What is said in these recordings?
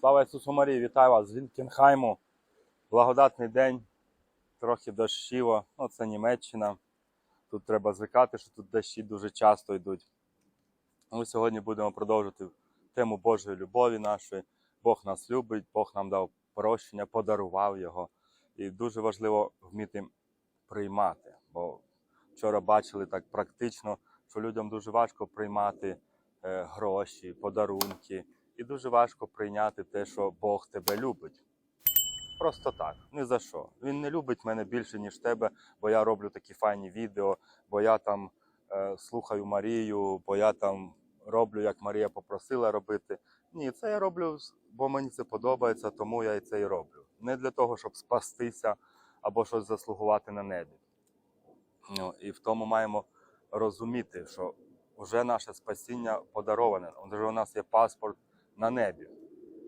Слава Ісусу Марії, вітаю вас з Вінкенхайму. Благодатний день, трохи дощиво. Ну, це Німеччина. Тут треба звикати, що тут дощі дуже часто йдуть. Ми сьогодні будемо продовжувати тему Божої любові нашої. Бог нас любить, Бог нам дав прощення, подарував його. І дуже важливо вміти приймати. Бо вчора бачили так практично, що людям дуже важко приймати е, гроші, подарунки. І дуже важко прийняти те, що Бог тебе любить. Просто так, ні за що. Він не любить мене більше, ніж тебе, бо я роблю такі файні відео, бо я там е, слухаю Марію, бо я там роблю, як Марія попросила робити. Ні, це я роблю, бо мені це подобається, тому я і це і роблю. Не для того, щоб спастися або щось заслугувати на небі. Ну, і в тому маємо розуміти, що вже наше спасіння подароване. Вже у нас є паспорт на небі.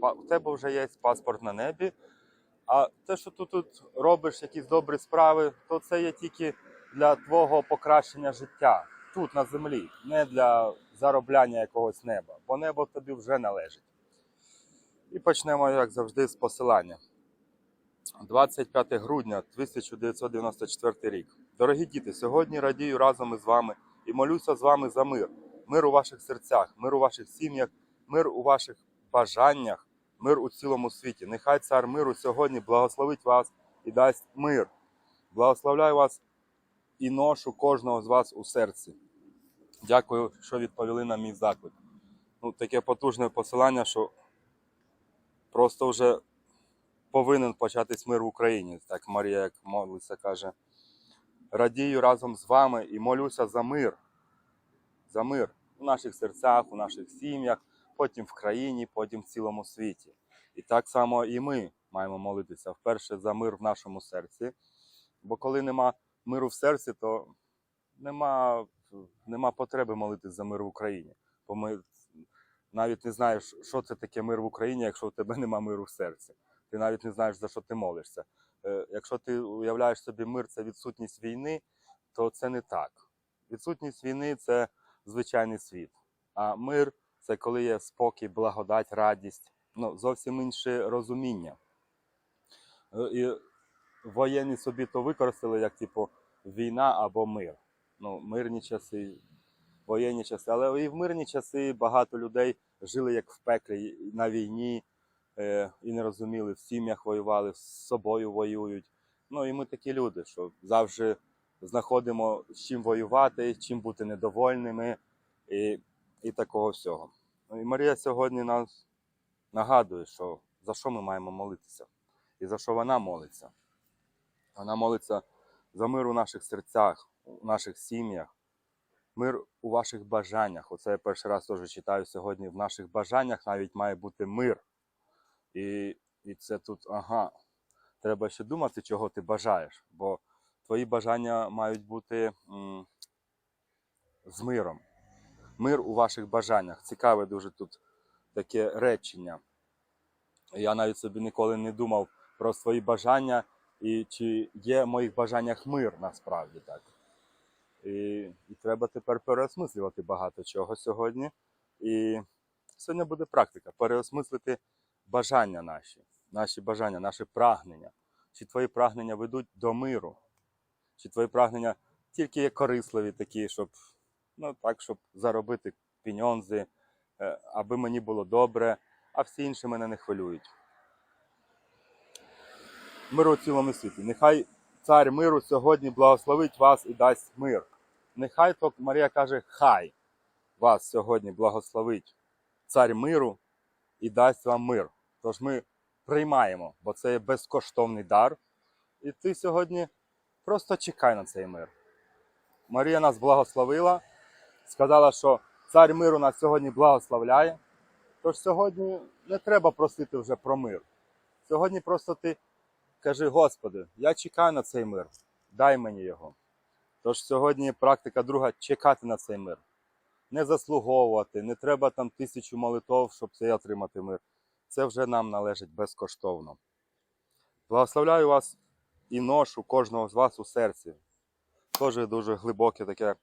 У тебе вже є паспорт на небі. А те, що ти тут робиш якісь добрі справи, то це є тільки для твого покращення життя тут, на землі, не для заробляння якогось неба, бо небо тобі вже належить. І почнемо, як завжди, з посилання. 25 грудня 1994 рік. Дорогі діти, сьогодні радію разом із вами і молюся з вами за мир. Мир у ваших серцях, мир у ваших сім'ях, мир у ваших бажаннях, мир у цілому світі. Нехай цар миру сьогодні благословить вас і дасть мир. Благословляю вас і ношу кожного з вас у серці. Дякую, що відповіли на мій заклик. Ну, таке потужне посилання, що просто вже повинен початись мир в Україні. Так Марія, як молиться, каже. Радію разом з вами і молюся за мир. За мир у наших серцях, у наших сім'ях, потім в країні, потім в цілому світі. І так само і ми маємо молитися вперше за мир в нашому серці. Бо коли нема миру в серці, то нема, нема потреби молитись за мир в Україні. Бо ми навіть не знаєш, що це таке мир в Україні, якщо у тебе нема миру в серці. Ти навіть не знаєш, за що ти молишся. Е, Якщо ти уявляєш собі мир це відсутність війни, то це не так. Відсутність війни це звичайний світ. А мир це коли є спокій, благодать, радість, ну, зовсім інше розуміння. Е, І воєнні собі то використали як типу війна або мир. Ну, мирні часи, воєнні часи. Але і в мирні часи багато людей жили як в пеклі на війні е, і не розуміли, в сім'ях воювали, з собою воюють. Ну і ми такі люди, що завжди знаходимо з чим воювати, чим бути недовольними і, і такого всього. Ну, і Марія сьогодні нас нагадує, що за що ми маємо молитися, і за що вона молиться. Вона молиться за мир у наших серцях, у наших сім'ях, мир у ваших бажаннях. Оце я перший раз теж читаю сьогодні. В наших бажаннях навіть має бути мир. І, і це тут, ага, треба ще думати, чого ти бажаєш, бо твої бажання мають бути м, з миром. Мир у ваших бажаннях. Цікаве дуже тут таке речення. Я навіть собі ніколи не думав про свої бажання і чи є в моїх бажаннях мир насправді так. І, і треба тепер переосмислювати багато чого сьогодні. І сьогодні буде практика переосмислити бажання наші, наші бажання, наші прагнення. Чи твої прагнення ведуть до миру? Чи твої прагнення тільки є корисливі такі, щоб, ну, так, щоб заробити піньонзи, е, аби мені було добре, а всі інші мене не хвилюють. Миру у цілому світі. Нехай цар миру сьогодні благословить вас і дасть мир. Нехай то Марія каже, хай вас сьогодні благословить цар миру і дасть вам мир. Тож ми приймаємо, бо це є безкоштовний дар. І ти сьогодні просто чекай на цей мир. Марія нас благословила, сказала, що цар миру нас сьогодні благословляє. Тож сьогодні не треба просити вже про мир. Сьогодні просто ти кажи, Господи, я чекаю на цей мир, дай мені його. Тож сьогодні практика друга чекати на цей мир. Не заслуговувати, не треба там тисячу молитов, щоб цей отримати мир. Це вже нам належить безкоштовно. Благословляю вас і ношу кожного з вас у серці. Теж дуже глибоке таке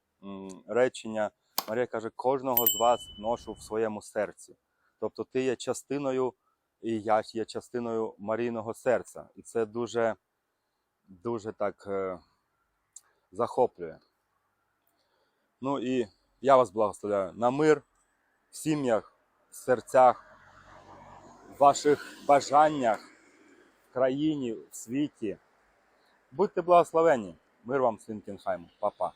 речення. Марія каже, кожного з вас ношу в своєму серці. Тобто ти є частиною і я є частиною Марійного серця. І це дуже, дуже так е, захоплює. Ну і я вас благословляю на мир в сім'ях, в серцях, в ваших бажаннях в країні, в світі. Будьте благословені. Мир вам, Свінкінхайму. Па-па.